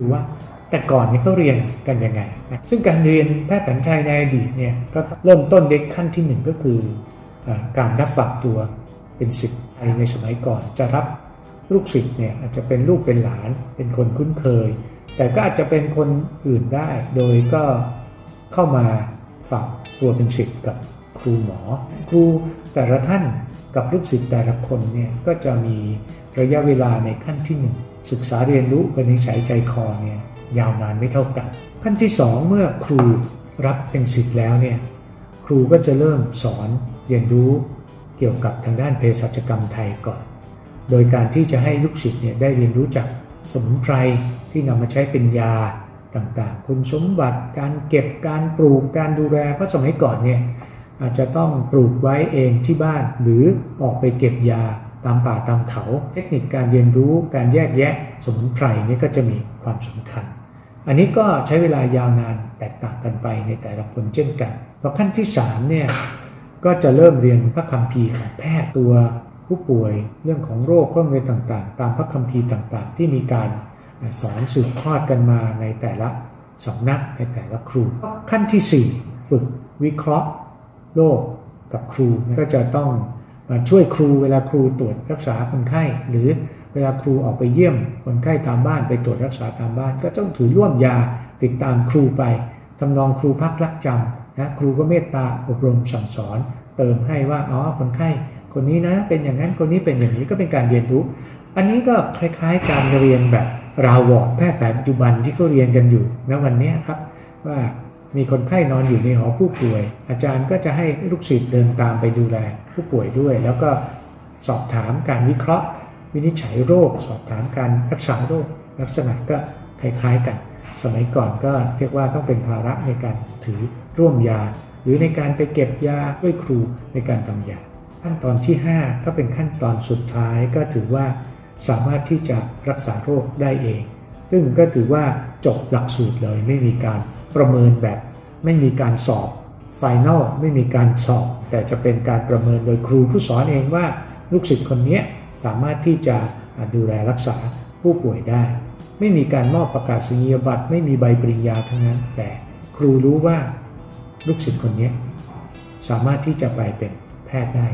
ดูว่าแต่ก่อนนี่เขาเรียนกันยังไงนะซึ่งการเรียนแพทย์แผนไทยในอดีตเนี่ยก็เริ่มต้นเด็กขั้นที่หนึ่งก็คืออการรับฝากตัวเป็นศิษย์ในสมัยก่อน จะรับลูกศิษย์เนี่ยอาจจะเป็นลูกเป็นหลานเป็นคนคุ้นเคย แต่ก็อาจจะเป็นคนอื่นได้ โดยก็เข้ามาฝากตัวเป็นศิษย์กับครูหมอ ครูแต่ละท่าน กับลูกศิษย์แต่ละคนเนี่ยก็จะมีระยะเวลาในขั้นที่หนึ่งศึกษาเรียนรู้เป็นนิสัยใจคอเนี่ยยาวนานไม่เท่ากัน ขั้นที่สองเมื่อครูรับเป็นศิษย์แล้วเนี่ยครูก็จะเริ่มสอนเรียนรู้เกี่ยวกับทางด้านเภสัชกรรมไทยก่อน โดยการที่จะให้ลูกศิษย์เนี่ยได้เรียนรู้จากสมุนไพรที่นำมาใช้เป็นยาต่างๆ คุณสมบัติการเก็บการปลูกการดูแลเพราะสมัยก่อนเนี่ย อาจจะต้องปลูกไว้เองที่บ้านหรือออกไปเก็บยาตามป่าตามเขา เทคนิคการเรียนรู้การแยกแยะสมุนไพรนี่ก็จะมีความสำคัญ อันนี้ก็ใช้เวลายาวนานแตกต่างกันไปในแต่ละคนเช่นกันพอขั้นที่3เนี่ยก็จะเริ่มเรียนพระคัมภีร์ของแพทย์ตัวผู้ป่วยเรื่องของโรคโรคเรียนต่างๆ ตามพระคัมภีร์ต่างๆ ที่มีการสอนสืบทอดกันมาในแต่ละสำนักในแต่ละครูขั้นที่ 4 ฝึกวิเคราะห์ โรคกับครูก็จะต้องมาช่วยครูเวลาครูตรวจรักษาคนไข้ หรือเวลาครูออกไปเยี่ยมคนไข้ตามบ้านไปตรวจรักษาตามบ้าน ก็ต้องถือร่วมยาติดตามครูไปทำนองครูพักรักจำนะครูก็เมตตาอบรมสั่งสอน เติมให้ว่าอ๋อคนไข้ คนนี้นะเป็นอย่างนั้นคนนี้เป็นอย่างนี้ก็เป็นการเรียนรู้ อันนี้ก็คล้ายๆ การเรียนแบบราวอร์ดแพทย์แผนปัจจุบันที่เขาเรียนกันอยู่ณวันนี้ครับว่า มีคนไข้นอนอยู่ในหอผู้ป่วย อาจารย์ก็จะให้ลูกศิษย์เดินตามไปดูแลผู้ป่วยด้วย แล้วก็สอบถามการวิเคราะห์ วินิจฉัยโรค สอบถามการรักษาโรค ลักษณะก็คล้ายๆกัน สมัยก่อนก็เรียกว่าต้องเป็นภาระในการถือร่วมยา หรือในการไปเก็บยาด้วยครูในการทำยาขั้นตอนที่ 5 ก็เป็นขั้นตอนสุดท้ายก็ถือว่าสามารถที่จะรักษาโรคได้เอง ซึ่งก็ถือว่าจบหลักสูตรเลยไม่มีการประเมินแบบ ไม่มีการสอบไฟแนลไม่มีการสอบ แต่จะเป็นการประเมินโดยครูผู้สอนเองว่าลูกศิษย์คนนี้สามารถที่จะดูแลรักษาผู้ป่วยได้ ไม่มีการมอบประกาศนียบัตรไม่มีใบปริญญาทั้งนั้น แต่ครูรู้ว่าลูกศิษย์คนนี้สามารถที่จะไปเป็นแพทย์ได้